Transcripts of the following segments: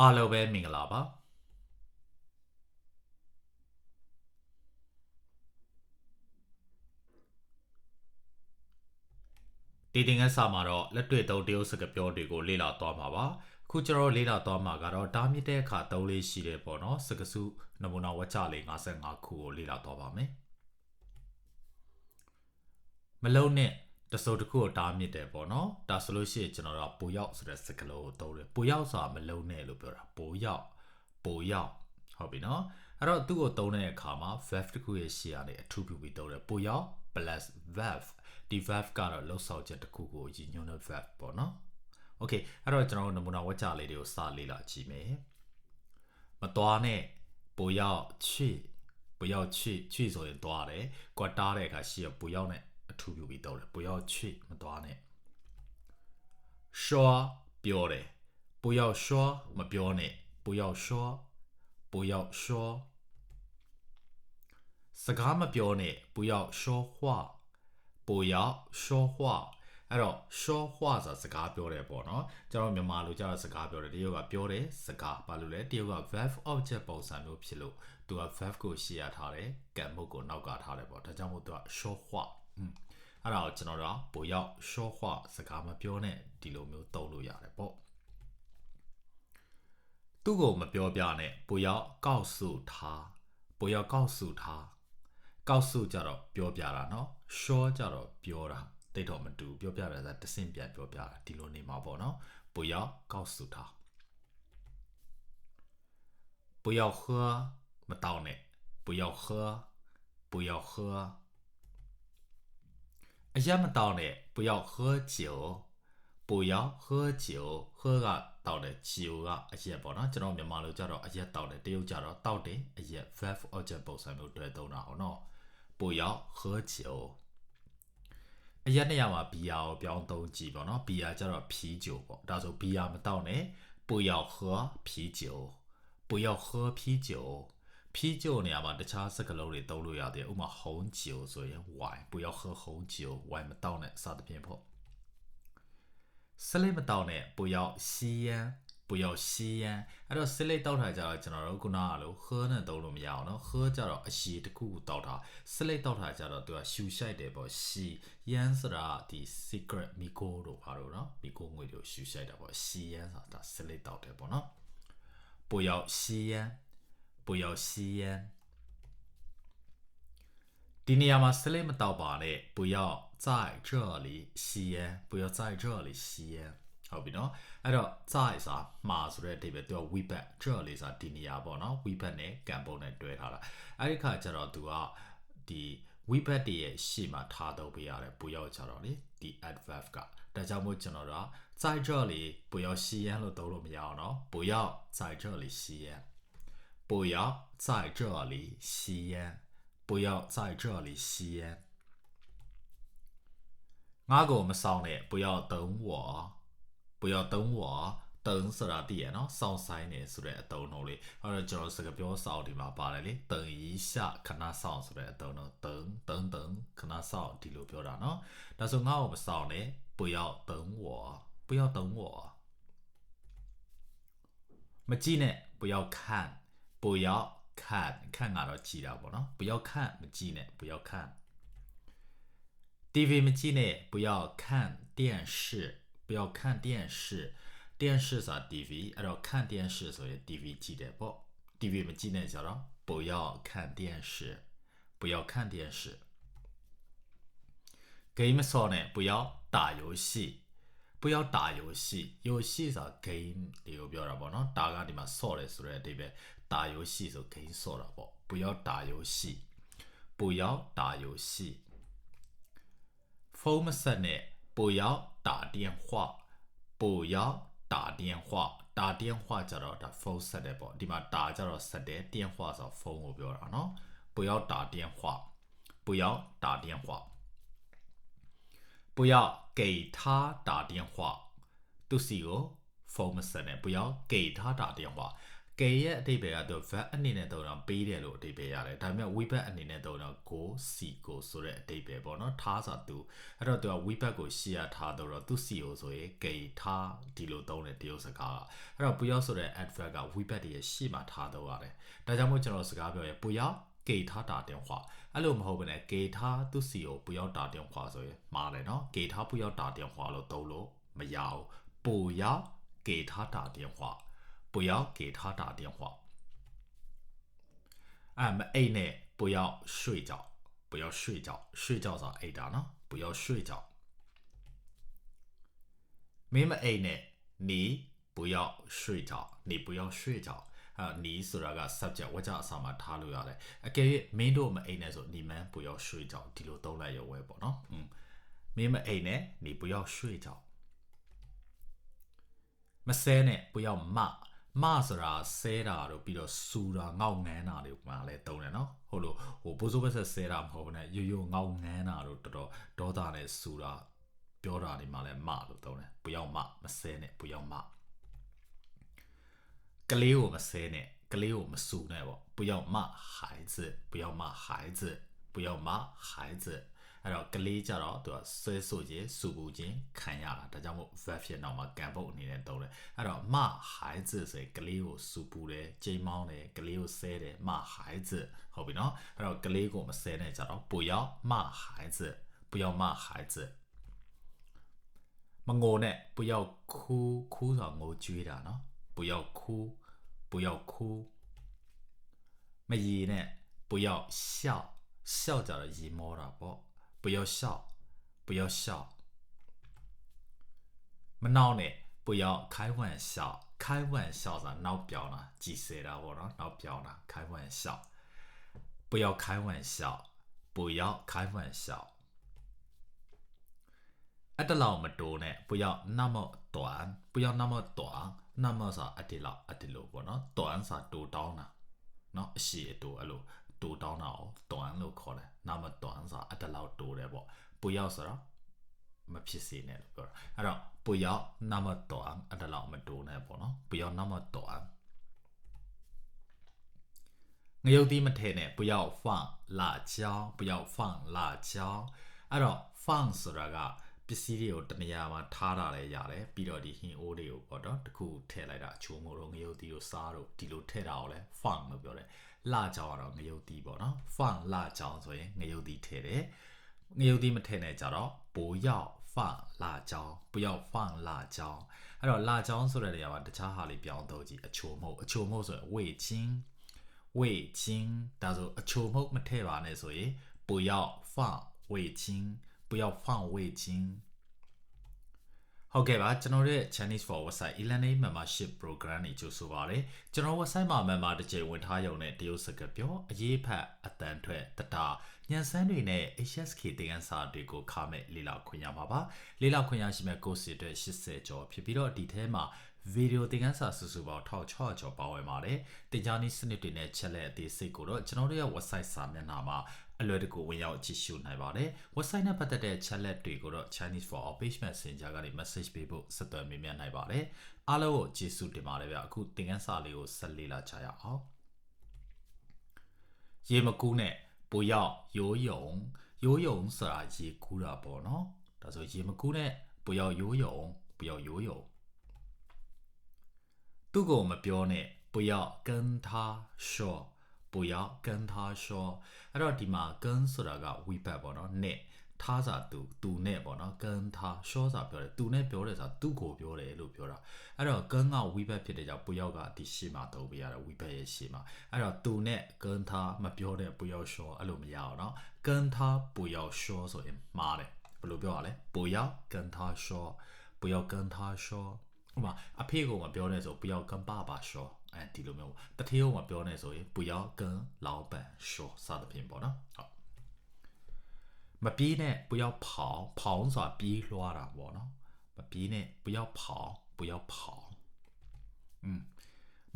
အားလုံးပဲမင်္ဂလာပါဒီတင်ငန်းစာမှာတော့လက်တွေ့သုံးတရုပ်စကားပြောတွေကိုလေ့လာသွားမှာပါခုကျွန်တော်လေ့လာသွားမှာကတော့တားမြစ်တဲ့အခါသုံးလေးရှိတယ်ပေါ့နော်စကားစုနမူနာဝကျလေး55ခုကိုလေ့လာသွားပါမယ်မလုံးနဲ့ တစုံတစ်ခုကိုတားမြစ်တယ်ပေါ့နော်ဒါဆိုလို့ရှိရင်ကျွန်တော်တို့ပူရောက်ဆိုတဲ့စကားလုံးကိုသုံးတယ်ပူရောက်ဆိုတာမလုံးနဲ့လို့ပြောတာပူရောက်ပူရောက်ဟုတ်ပြီနော်အဲ့တော့သူ့ကိုသုံးတဲ့အခါမှာ verb တစ်ခုရဲ့ရှေ့ကနေအထူးပြုပြီးသုံးတယ်ပူရောက် plus verb ဒီ verb ကတော့လှုပ်ဆောင်ချက်တစ်ခုကိုရည်ညွှန်းတဲ့ verb ပေါ့နော် okay အဲ့တော့ကျွန်တော်တို့နမူနာဝါကျလေးတွေကိုစလေ့လာကြည့်မယ်မသွားနဲ့ပူရောက်ချွေပူရောက်ချွေချွေဆိုရင်သွားတယ်ကွာတားတဲ့အခါရှေ့ကပူရောက်နဲ့ အထူးပြုပြီးသုံးတယ်ပူရောက်ချွေမသွားနဲ့ရှောပြောတယ်ပူရောက်ရှောမပြောနဲ့ပူရောက်ရှောပူရောက်ရှောစကားမပြောနဲ့ပူရောက်ရှောဟွာပူရောက်ရှောဟွာအဲ့တော့ရှောဟွာဆိုတာစကားပြောတယ်ပေါ့နော်ကျွန်တော်မြန်မာလိုကျတော့စကားပြောတယ်တရုတ်ကပြောတယ်စကားဘာလို့လဲတရုတ်က verb object ပုံစံမျိုးဖြစ်လို့သူက verb ကိုရှေ့ရထားတယ်ကံမုတ်ကိုနောက်ကထားတယ်ပေါ့ဒါကြောင့်မို့သူကရှောဟွာอืม အဲ့ဒါကိုကျွန်တော်တို့ကပိုရောက်ရှော့ခွစကားမပြောနဲ့ဒီလိုမျိုးသုံးလို့ရတယ်ပေါ့သူ့ကိုမပြောပြနဲ့ပိုရောက်ကောက်စုထားပိုရောက်ကောက်စုထားကောက်စုကြတော့ပြောပြတာเนาะရှော့ကြတော့ပြောတာတိတ်တော့မတူပြောပြတာကတဆင့်ပြန်ပြောပြတာဒီလိုနေမှာပေါ့เนาะပိုရောက်ကောက်စုထား不要喝မတောင်းနဲ့不要喝不要喝 အရက်မတောင်းနဲ့不要喝酒不要喝酒喝ကတောက်တယ်酒ကအရက်ပေါ့နော်ကျွန်တော်မြန်မာလိုကြတော့အရက်တောက်တယ်တရုတ်ကြတော့တောက်တယ်အရက် verb object ပုံစံမျိုးတွေ့သုံးတာဟောနော်不要喝酒အရက်နေရာမှာဘီယာကိုပြောင်းသုံးကြည့်ပေါ့နော်ဘီယာကြတော့啤酒ပေါ့ဒါဆိုဘီယာမတောက်နဲ့不要喝啤酒不要喝啤酒 啤酒နေရာမှာတခြားစကားလုံးတွေသုံးလို့ရတယ်ဥပမာ红酒ဆိုရင် wine 不要喝红酒 wine မတောက်နဲ့စသဖြင့်ပေါ့ဆလိမတောက်နဲ့不要吸烟不要吸烟အဲ့တော့ဆလိတောက်ထားကြတော့ကျွန်တော်တို့ခုနကလို့喝နဲ့သုံးလို့မရအောင်နော်喝ကြတော့အရှိတစ်ခုခုတောက်တာဆလိတောက်ထားကြတော့သူကရှူရှိုက်တယ်ပေါ့ရှီယန်းဆိုတာဒီ secret မီကိုတို့ဘာလို့နော်မီကိုငွေတို့ရှူရှိုက်တာပေါ့ရှီယန်းဆိုတာဆလိတောက်တယ်ပေါ့နော်不要吸烟 不要吸烟ဒီနေရာမှာဆလိမတောက်ပါနဲ့不要在这里吸烟不要在这里吸烟ဟုတ်ပြီနော်အဲ့တော့在စာမှာဆိုတဲ့အဓိပ္ပာယ်သူက we back 这里စာဒီနေရာပေါ့နော် we back နဲ့ကံပုံနဲ့တွဲထားတာအဲ့ဒီခါကျတော့သူကဒီ we back တည်းရဲ့ရှေ့မှာထားတော့ပေးရတယ်不要ကျတော့လေဒီ adverb ကဒါကြောင့်မို့ကျွန်တော်တို့က在这里不要吸烟လို့သုံးလို့မရအောင်နော်不要在这里吸烟 不要在这里吸烟，不要在这里吸烟。哪个？我们上呢？不要等我，不要等我，等死了？点哦，上三呢？是不是？等哪里？或者就是个表我的嘛。把那里等一下，看他上？是不是？等等等等。看他上？第六表段呢。但是哪？我们上呢？不要等我，不要等我。我们进来，不要看。不要看，看俺都记了不咯？不要看，没记呢，不要看。dv 没记呢，不要看电视，不要看电视，电视啥 D V？按照看电视，所以 D V 记得不 dv 没记呢，晓得不要看电视，不要看电视。Game 少呢，不要打游戏。不要打游戏，游戏是 game，你不要了不？那打个里面说嘞，是嘞，对不对？打游戏时候跟你说了不？不要打游戏，不要打游戏。Form 三呢？不要打电话，不要打电话。打电话叫到他 Form 三的不？对吗？打叫到三的电话是 Form 不要了咯？不要打电话，不要打电话，不要给他打电话。都是一个 Form 三的，不要给他打电话。 给 ကေရဲ့အတိတ်ပဲကတော့ vat အနေနဲ့တော့တော့ပေးတယ်လို့အတိတ်ပဲရတယ်ဒါပေမဲ့ we back အနေနဲ့တော့တော့ go see go ဆိုတဲ့အတိတ်ပဲပေါ့နော်ထားဆိုသူအဲ့တော့သူက we back ကိုရှေ့ရထားတော့သူ see ကိုဆိုရင်ကေထားဒီလိုသုံးတဲ့တရုတ်စကားကအဲ့တော့ပူရောက်ဆိုတဲ့ adverb က we back ရဲ့ရှေ့မှာထားတော့ရတယ်ဒါကြောင့်မို့ကျွန်တော်စကားပြောရင်ပူရောက်给他打电话အဲ့လိုမဟုတ်ဘဲနဲ့给他သူစီကို不要打电话ဆိုရင်မှားတယ်နော်给他不要打电话လို့သုံးလို့မရဘူး不要给他打电话 不要给他打电话အဲ့မအိတ်နဲ့不要睡觉不要睡觉睡觉ဆိုအိတ်တာနော်不要睡觉မင်းမအိတ်နဲ့你不要睡觉你不要睡觉အာနီဆိုတာက subject ဝကြအစာမှာထားလို့ရတယ်အကယ်၍မင်းတို့မအိမ်နဲ့ဆို你们不要睡觉ဒီလိုသုံးလိုက်ရုံပဲပေါ့နော်อืมမင်းမအိမ်နဲ့你不要睡觉မဆဲနဲ့不要骂 မဆိုတာဆဲတာတို့ပြီးတော့စူတာငေါက်ငန်းတာတွေမှာလဲတုံးတယ်နော်ဟုတ်လို့ဟိုဘိုးစိုးဘက်ဆက်ဆဲတာမဟုတ်ဘူးနဲ့ရိုးရိုးငေါက်ငန်းတာတို့တော်တော်ဒေါသနဲ့စူတာပြောတာတွေမှာလဲမလို့တုံးတယ်不要骂မဆဲနဲ့不要骂ကလေးကိုမဆဲနဲ့ကလေးကိုမစူနဲ့ပေါ့不要骂孩子不要骂孩子不要骂孩子 အဲ့တော့ကလေးကြတော့သူကဆွဲဆိုခြင်းစူပူခြင်းခံရတာဒါကြောင့်မို့ verb ဖြစ်တော့မှကံပုတ်အနေနဲ့သုံးတယ်အဲ့တော့骂孩子ဆိုရင်ကလေးကိုစူပူတယ်ကြိမ်မောင်းတယ်ကလေးကိုဆဲတယ်骂孩子ဟုတ်ပြီနော်အဲ့တော့ကလေးကိုမဆဲနဲ့ကြတော့不要骂孩子不要骂孩子မငိုနဲ့不要哭哭ဆိုတာငိုကြွေးတာနော်不要哭不要哭မရည်နဲ့不要笑笑ကြတော့ရီမောတာပေါ့ 不要笑，不要笑。မနောက်နဲ့不要开玩笑，开玩笑ဆိုတာနောက်ပြောင်းတာကြီးစဲတာပေါ့နော်နောက်ပြောင်းတာ开玩笑，不要开玩笑，不要开玩笑。အတလောက်မတိုးနဲ့不要那么短，不要那么短，那么ဆိုတာအတလောက်အတလို့ပေါ့နော်短ဆိုတာတိုးတောင်းတာနော်အရှိအတိုးအဲ့လို တူတောင်းတာကိုတွန်လို့ခေါ်တယ်နာမတွန်ဆိုတာအတလောက်တူတယ်ပေါ့ပူရောက်ဆိုတော့မဖြစ်စေနဲ့လို့ပြောတာအဲ့တော့ပူရောက်နာမတွန်အတလောက်မတူနဲ့ပေါ့နော်ပူရောက်နာမတွန်ငရုတ်သီးမထဲနဲ့ပူရောက်ဖန်လာချောင်းပူရောက်ဖန်လာချောင်းအဲ့တော့ fun ဆိုတာကပစ္စည်းတွေကိုတနေရာမှာထားတာလည်းရတယ်ပြီးတော့ဒီဟင်အိုးတွေကိုပေါ့နော်တခုထည့်လိုက်တာအချိုးမို့တော့ငရုတ်တီကိုစားတော့ဒီလိုထည့်တာကိုလည်း fun လို့ပြောတယ် 辣椒ကတော့ငရုတ်သီးပေါ့နော် fun 辣椒ဆိုရင်ငရုတ်သီးထည့်တယ်ငရုတ်သီးမထည့်နဲ့ကြတော့不要放辣椒不要放辣椒အဲ့တော့辣椒ဆိုတဲ့နေရာမှာတခြားဟာလေးပြောင်းတော့ကြည့်အချိုမဟုတ်အချိုမဟုတ်ဆိုရင်味精味精ဒါဆိုအချိုမဟုတ်မထည့်ပါနဲ့ဆိုရင်不要放味精不要放味精 ဟုတ်ကဲ့ပါကျွန်တော်တို့ရဲ့ Chinese for website e-learning membership program တွေကြိုဆိုပါရစေကျွန်တော် website မှာ member တစ်ကြိမ်ဝင်ထားရုံနဲ့တရုတ်စကားပြောအရေးဖတ်အတန်ထွက်တတာညံစမ်းတွေနဲ့ HSK သင်ခန်းစာတွေကိုခါမဲ့လေ့လာခွင့်ရမှာပါလေ့လာခွင့်ရရှိမဲ့ course တွေအတွက်80ကျော်ဖြစ်ပြီးတော့ဒီထဲမှာဗီဒီယိုသင်ခန်းစာစုစုပေါင်း1600ကျော်ပါဝင်ပါတယ်။တင် जा နည်းစနစ်တွေနဲ့ချက်လက်အသေးစိတ်ကိုတော့ကျွန်တော်တို့ရဲ့ website စာမျက်နှာမှာ အလွယ်တကူဝင်ရောက်ကြည့်ရှုနိုင်ပါတယ်။ website နဲ့ပတ်သက်တဲ့ချက်လက်တွေကိုတော့ Chinese for All Page Messenger ကနေ message ပေးဖို့ဆက်သွယ်မေးမြန်းနိုင်ပါတယ်။အားလုံးကိုကျေးဇူးတင်ပါတယ်ဗျ။အခုသင်ခန်းစာလေးကိုဆက်လေ့လာကြရအောင်။ရေမကူးနဲ့不要游泳游泳ဆိုတာရေကူးတာပေါ့နော်။ဒါဆိုရေမကူးနဲ့不要游泳不要游泳သူ့ကိုမပြောနဲ့不要跟他说 ပိုရကန်သားရှောအဲ့တော့ဒီမှာကန်ဆိုတာကဝိဘတ်ပေါ့နော်နဲ့ထားစာသူသူနဲ့ပေါ့နော်ကန်သားရှောစာပြောတယ်သူနဲ့ပြောတယ်ဆိုတာသူ့ကိုပြောတယ်လို့ပြောတာအဲ့တော့ကန်ကဝိဘတ်ဖြစ်တဲ့ကြောင့်ပိုရောက်ကဒီရှေ့မှာသုံးပေးရတာဝိဘတ်ရဲ့ရှေ့မှာအဲ့တော့သူနဲ့ကန်သားမပြောတဲ့ပိုရောက်ရှောအဲ့လိုမရအောင်နော်ကန်သားပိုရောက်ရှောဆိုရင်မှားတယ်ဘယ်လိုပြောရလဲပိုရောက်ကန်သားရှောပိုရောက်ကန်သားရှောဟိုမှာအဖေကမပြောနဲ့ဆိုပိုရောက်ကန်ပါပါရှော အဲဒီလိုမျိုးတတိယမှာပြောနေဆိုရင်ပူယောကန်လောင်ပန်ရှောစသဖြင့်ပေါ့နော်ဟုတ်မပြေးနဲ့ပူယောဖောင်းဖောင်းဆိုတာပြေးလွှားတာပေါ့နော်မပြေးနဲ့ပူယောဖောင်းပူယောဖောင်းอืม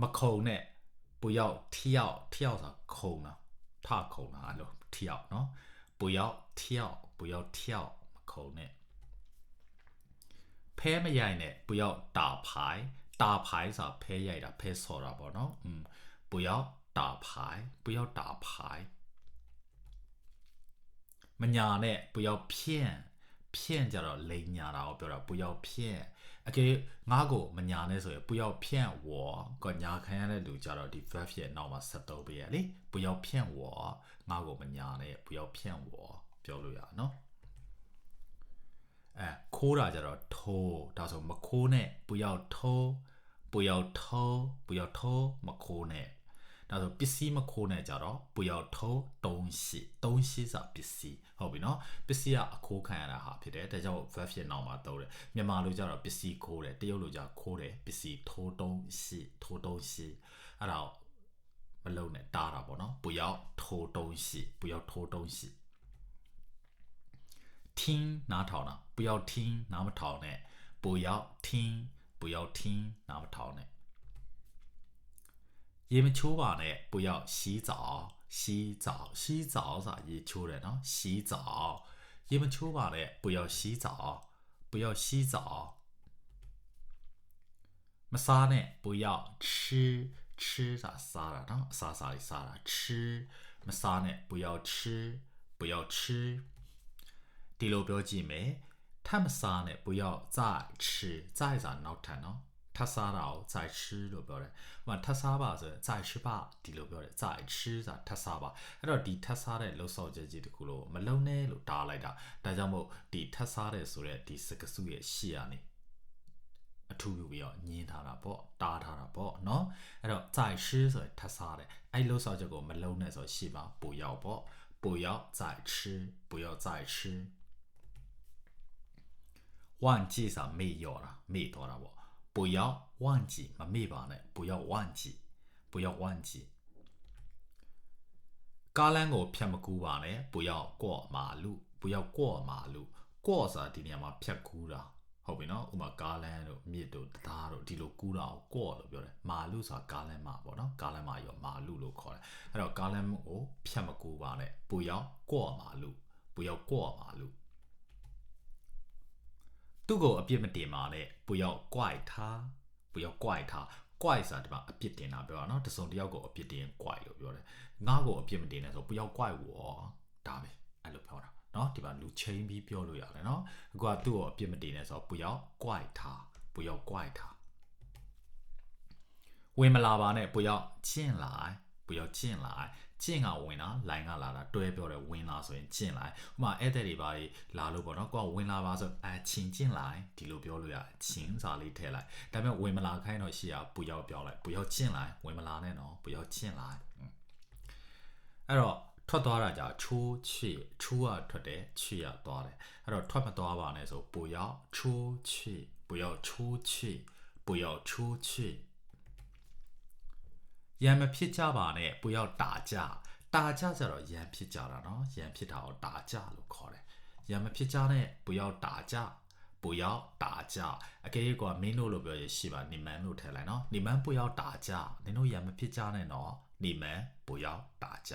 မခုံနဲ့ပူယောထျောက်ထျောက်ဆိုတာခုံတာထခုံတာအဲ့လိုထျောက်နော်ပူယောထျောက်ပူယောထျောက်မခုံနဲ့ဖဲမရိုက်နဲ့ပူယောတာဖိုင် ဆိုတာဖဲရိုက်တာဖဲဆော်တာပေါ့နော်อืม不要打牌不要打牌မညာနဲ့不要骗骗ကြတော့လိန်ညာတာကိုပြောတာ不要骗အကေငါ့ကိုမညာနဲ့ဆိုရင်不要骗我ကညာခံရတဲ့လူကြတော့ဒီ verb ရဲ့နောက်မှာဆက်တော့ပေးရလေ不要骗我ငါ့ကိုမညာနဲ့不要骗我ပြောလို့ရနော် အဲခိုးတာကြတော့ထိုးဒါဆိုမခိုးနဲ့ပူရောက်ထိုးပူရောက်ထိုးပူရောက်ထိုးမခိုးနဲ့ဒါဆိုပစ္စည်းမခိုးနဲ့ကြတော့ပူရောက်ထိုးတုံးရှိတုံးရှိစာပစ္စည်းဟုတ်ပြီနော်ပစ္စည်းကအခိုးခံရတာဟာဖြစ်တယ်ဒါကြောင့် verb ဖြစ်နောက်မှာသုံးတယ်မြန်မာလိုကြတော့ပစ္စည်းခိုးတယ်တရုတ်လိုကြခိုးတယ်ပစ္စည်းထိုးတုံးရှိထိုးတုံးရှိအဲ့ဒါမလုံးနဲ့တားတာပေါ့နော်ပူရောက်ထိုးတုံးရှိပူရောက်ထိုးတုံးရှိ 听哪吵呢？不要听哪么吵呢？不要听不要听哪么吵呢？因为秋晚呢，不要洗澡洗澡洗澡咋的秋人呢？洗澡因为秋晚呢，不要洗澡不要洗澡。那啥呢？不要吃吃啥啥了？啥啥的啥了？吃那啥呢？不要吃不要吃。 ဒီလိုပြောကြည့်မယ်ထပ်မစားနဲ့不要再吃再ဆိုတာနောက်ထပ်နော်ထပ်စားတာကို再吃လို့ပြောတယ်။ဟိုထပ်စားပါဆိုရင်再吃吧ဒီလိုပြောတယ်။再吃ဆိုတာထပ်စားပါ။အဲ့တော့ဒီထပ်စားတဲ့လှုပ်ဆော်ချက်ကြီးတခုလို့မလုံနဲ့လို့တားလိုက်တာ။ဒါကြောင့်မို့ဒီထပ်စားတဲ့ဆိုတဲ့ဒီစကားစုရဲ့ရှေ့ကနေအထူးယူပြီးတော့ညင်းထားတာပေါ့တားထားတာပေါ့နော်အဲ့တော့在吃ဆိုရင်ထပ်စားတယ်အဲ့လှုပ်ဆော်ချက်ကိုမလုံနဲ့ဆိုရှေ့မှာပူရောက်ပေါ့ပူရောက်在吃不要再吃 忘记ဆိုတာမေ့ရောတာမေ့တော့တာပေါ့不要忘记မမေ့ပါနဲ့不要忘记不要忘记ကားလမ်းကိုဖြတ်မကူးပါနဲ့不要过马路不要过马路过ဆိုတာဒီနေရာမှာဖြတ်ကူးတာဟုတ်ပြီနော်ဥမာကားလမ်းတို့မြစ်တို့တရားတို့ဒီလိုကူးတာကို过လို့ပြောတယ်မာလူဆိုတာကားလမ်းမှာပေါ့နော်ကားလမ်းမှာရောမာလူလို့ခေါ်တယ်အဲ့တော့ကားလမ်းကိုဖြတ်မကူးပါနဲ့不要过马路不要过马路 သူ့ကိုအပြစ်မတင်ပါနဲ့ပူရောက်ကြွိုက်ထားပူရောက်ကြွိုက်ထားကြွိုက်ဆိုတာဒီမှာအပြစ်တင်တာပြောတာနော်တစုံတယောက်ကိုအပြစ်တင်ကြွိုက်လို့ပြောတယ်ငါ့ကိုအပြစ်မတင်နဲ့ဆိုပူရောက်ကြွိုက်ဝော်ဒါပဲအဲ့လိုပြောတာနော်ဒီမှာလူချင်းပြီးပြောလို့ရတယ်နော်အခုကသူ့ကိုအပြစ်မတင်နဲ့ဆိုပူရောက်ကြွိုက်ထားပူရောက်ကြွိုက်ထားဝင်မလာပါနဲ့ပူရောက်ချင်းလာပူရောက်ချင်းလာ ကဝင်တာလိုင်းကလာတာတွဲပြောတယ်ဝင်လာဆိုရင်ကျင့်လိုက်ဥပမာဧည့်သည်တွေပါလာလို့ပေါ့နော်ကိုကဝင်လာပါဆိုအချင်းကျင့်လိုက်ဒီလိုပြောလို့ရချင်းစာလေးထည့်လိုက်ဒါပေမဲ့ဝင်မလာခိုင်းတော့ရှိရပူရောက်ပြောလိုက်ပူရောက်ကျင့်လိုက်ဝင်မလာနဲ့နော်ပူရောက်ကျင့်လိုက်အဲ့တော့ထွက်သွားတာကြာချိုးချွေချိုးရထွက်တယ်ချွေရသွားတယ်အဲ့တော့ထွက်မသွားပါနဲ့ဆိုပူရောက်ချိုးချွေပူရောက်ချိုးချွေပူရောက်ချိုးချွေ ရံမဖြစ်ကြပါနဲ့ပူရောက်တာကြတာကြကြတော့ရံဖြစ်ကြတာနော်ရံဖြစ်တာကိုတာကြလို့ခေါ်တယ်ရံမဖြစ်ကြနဲ့ပူရောက်တာကြပူရောက်တာကြအကဲကွာမင်းတို့လိုပြောရရှိပါနေမန်လို့ထည့်လိုက်နော်နေမန်ပူရောက်တာကြနင်တို့ရံမဖြစ်ကြနဲ့နော်နေမန်ပူရောက်တာကြ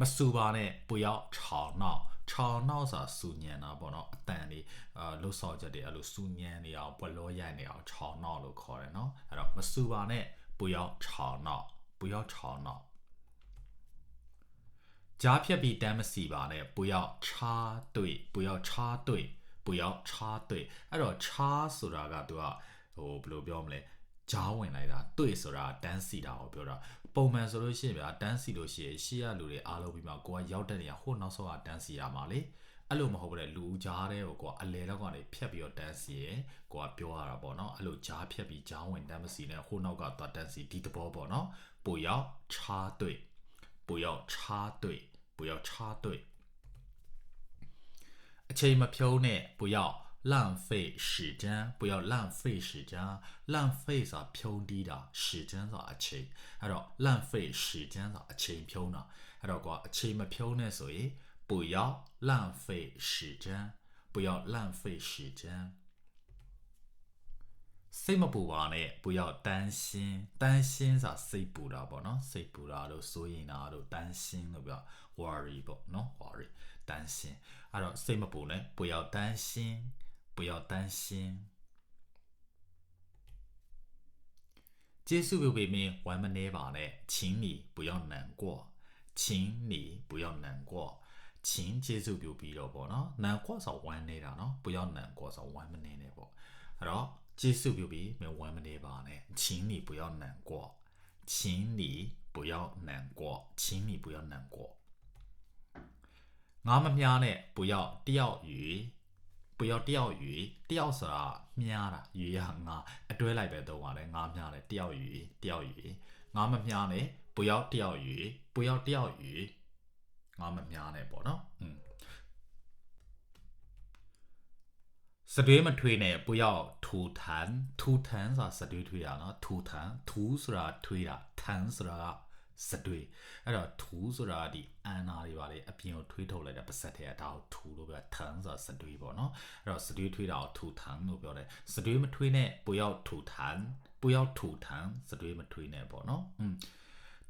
မစူပါနဲ့ပူရောက်ခြောင်နောက် 吵闹ဆိုတာစူညံတာပေါ့နော်အတန်လေးအာလှုပ်ဆော်ချက်တွေအဲ့လိုစူညံနေအောင်ဘလောရိုက်နေအောင်吵闹လို့ခေါ်တယ်နော်အဲ့တော့မစူပါနဲ့不要吵闹不要吵闹ကြားဖြတ်ပြီးတမ်းမစီပါနဲ့不要插队不要插队不要插队အဲ့တော့插ဆိုတာကသူကဟိုဘယ်လိုပြောမလဲကြားဝင်လိုက်တာတွေ့ဆိုတာတန်းစီတာကိုပြောတာ ပုံမှန်ဆိုလို့ရှိရင်ဗျာတန်းစီလို့ရှိရင်ရှေ့ရလူတွေအားလုံးပြီးမှကိုကရောက်တဲ့နေရာဟိုနောက်ဆုံးကတန်းစီရမှာလေအဲ့လိုမဟုတ်ဘူးလေလူဦးကြားတဲ့ကိုကအလဲတော့ကနေဖြတ်ပြီးတော့တန်းစီရင်ကိုကပြောရတာပေါ့နော်အဲ့လိုကြားဖြတ်ပြီးကြားဝင်တန်းမစီနဲ့ဟိုနောက်ကသွားတန်းစီဒီသဘောပေါ့နော်ပူရောက်ခြားတွေ့ပူရောက်ခြားတွေ့ပူရောက်ခြားတွေ့အချိန်မဖြုံးနဲ့ပူရောက် 浪费时间不要浪费时间浪费ဆိုတာဖြုံးတီးတာ时间ဆိုတာအချိန်အဲ့တော့浪费时间ဆိုတာအချိန်ဖြုံးတာအဲ့တော့ကွာအချိန်မဖြုံးနဲ့ဆိုရင်不要浪费时间不要浪费时间စိတ်မပူပါနဲ့不要担心担心ဆိုတာစိတ်ပူတာပေါ့နော်စိတ်ပူတာလို့စိုးရင်တာလို့担心လို့ပြော worry ပေါ့နော် worry 担心အဲ့တော့စိတ်မပူနဲ့不要担心 不要担心，接受不了别没我们来帮嘞，请你不要难过，请你不要难过，请接受不了别老婆呢，难过是我们的了，不要难过是我们的了，好，接受不了别没我们来帮嘞，请你不要难过，请你不要难过，请你不要难过，俺们家呢不要钓鱼。 ဘယောတယောက်ယူတယောက်ဆိုတာမြားတာယူရငါအတွဲလိုက်ပဲသုံးရတယ်ငါမြားတယ်တယောက်ယူတယောက်ယူငါမမြားနဲ့ဘယောတယောက်ယူဘယောတယောက်ယူငါမမြားနဲ့ပေါ့နော်อืมစတွေးမထွေးနဲ့ပူရောက်ထူထန်ထူထန်ဆိုတာစတွေးထွေးတာနော်ထူထန်ထူဆိုတာထွေးတာထန်ဆိုတာ စတွေ့အဲ့တော့ထူဆိုတာဒီအန်နာတွေပါလေအပြင်ကိုထွေးထုတ်လိုက်တဲ့ပါစက်ထဲကဒါကိုထူလို့ပြောထန်ဆိုတာစတွေ့ပေါ့နော်အဲ့တော့စတွေ့ထွေးတာကိုထူထန်လို့ပြောတယ်စတွေ့မထွေးနဲ့ပူရောက်ထူထန်ပူရောက်ထူထန်စတွေ့မထွေးနဲ့ပေါ့နော်อืม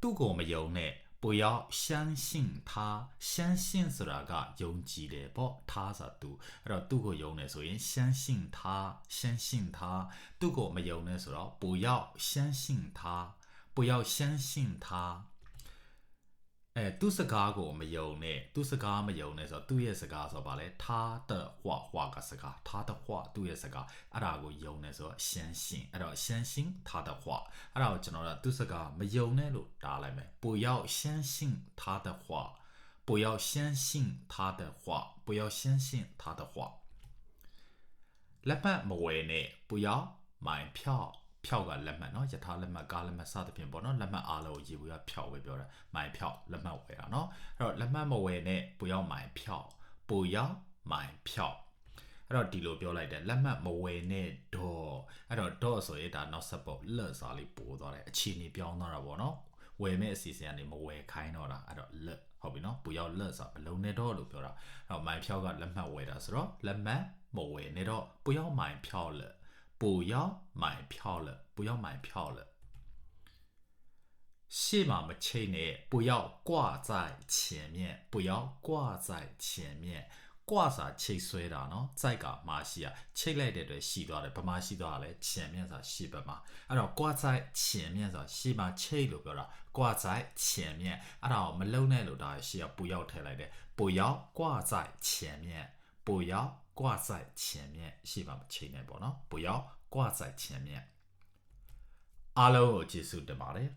သူ့ကိုမယုံနဲ့ပူရောက်ရှမ်းရှင်သာရှမ်းရှင်ဆိုတာကယုံကြည်တယ်ပေါ့သားဆိုသူအဲ့တော့သူ့ကိုယုံတယ်ဆိုရင်ရှမ်းရှင်သာရှမ်းရှင်သာသူ့ကိုမယုံနဲ့ဆိုတော့ပူရောက်ရှမ်းရှင်သာ 不要相信他အဲသူစကားကိုမယုံနဲ့သူစကားမယုံနဲ့ဆိုတော့သူ့ရဲ့စကားဆိုတော့ဗာလဲ他的话话ကစကား他的话သူ့ရဲ့စကားအဲ့ဒါကိုယုံနေဆိုတော့相信အဲ့တော့相信他的话အဲ့ဒါကိုကျွန်တော်တို့သူစကားမယုံနဲ့လို့တားလိုက်မယ်不要相信他的话不要相信他的话不要相信他的话လက်မှတ်မဝယ်နဲ့不要买票 ဖြောက်ကလက်မှတ်เนาะယထာလက်မှတ်ကားလက်မှတ်စသဖြင့်ပေါ့เนาะလက်မှတ်အားလုံးကိုရေဘူးရဖြောက်ပဲပြောတာမိုင်ဖြောက်လက်မှတ်ဝယ်တာเนาะအဲ့တော့လက်မှတ်မဝယ်နဲ့ပူရောက်မိုင်ဖြောက်ပူရောက်မိုင်ဖြောက်အဲ့တော့ဒီလိုပြောလိုက်တယ်လက်မှတ်မဝယ်နဲ့တော့အဲ့တော့တော့ဆိုရင်ဒါနောက်ဆက်ပေါ့လက်စားလေးပို့သွားတယ်အခြေအနေပြောင်းသွားတာပေါ့เนาะဝယ်မဲ့အစီအစဉ်ကနေမဝယ်ခိုင်းတော့တာအဲ့တော့လက်ဟုတ်ပြီเนาะပူရောက်လက်ဆိုအလုံးနဲ့တော့လို့ပြောတာအဲ့တော့မိုင်ဖြောက်ကလက်မှတ်ဝယ်တာဆိုတော့လက်မှတ်မဝယ်နဲ့တော့ပူရောက်မိုင်ဖြောက်လက် 不要买票了，不要买票了。戏码么切呢？不要挂在前面，不要挂在前面。挂啥切碎了呢？再个马戏啊，切来的对戏多的，不马戏多嘞，前面啥戏不嘛？啊，然后挂在前面啥戏嘛切了不啦？挂在前面，啊，然后我们楼内楼大戏啊，不要抬来的，不要挂在前面，不要。挂在前面ရှိမှချိတ်နေပေါ့နော်ပူရောက်挂在前面အားလုံးကိုကျေးဇူးတင်ပါတယ်